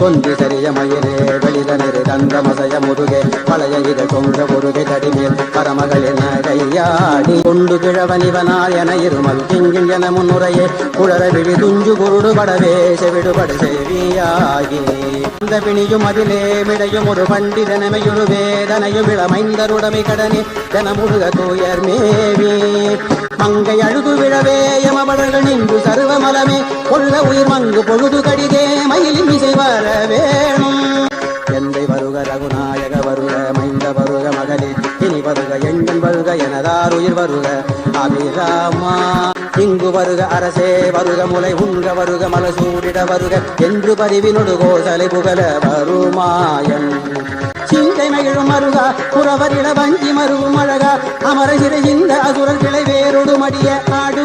கொந்தி சரிய மயிலே வெளிதனரு கந்த மசய முருகே பழைய இத கொண்ட முருகை தடிமேல் பரமகளின் கையாடி. கொண்டு கிழவனிவனாய் என இருமல் திங்கில் என முன்னுரையே குழற விழி துஞ்சு குருடு படவே செவிடுபடு செவியாகி. அந்த பிணியும் அதிலே விடையும் ஒரு பண்டிதனமையொரு வேதனையும் இளமைந்தருடமை கடனே என முருக தூயர் மேவி. மங்கை அழுது விழவே யமபடர்கள் நின்று சர்வமலமே கொள்ள உயிர் மங்கு பொழுது கடி வருக ரகுநாயக வருக மைந்த வருக மகளே இனி வருக எங்கள் வருக எனதார் உயிர் வருக. அபிராமா இங்கு வருக அரசே வருக முலை உண்க வருக மலசூடிட வருக. என்று பரிவினொடு கோசலை புகழ வருமாயம் சிந்தை மகிழும் மருகா புறவரிட வஞ்சி மருவும் அழகா. அமர சிறை இந்த அசுரர் கிளை வேறொடு மடிய ஆடு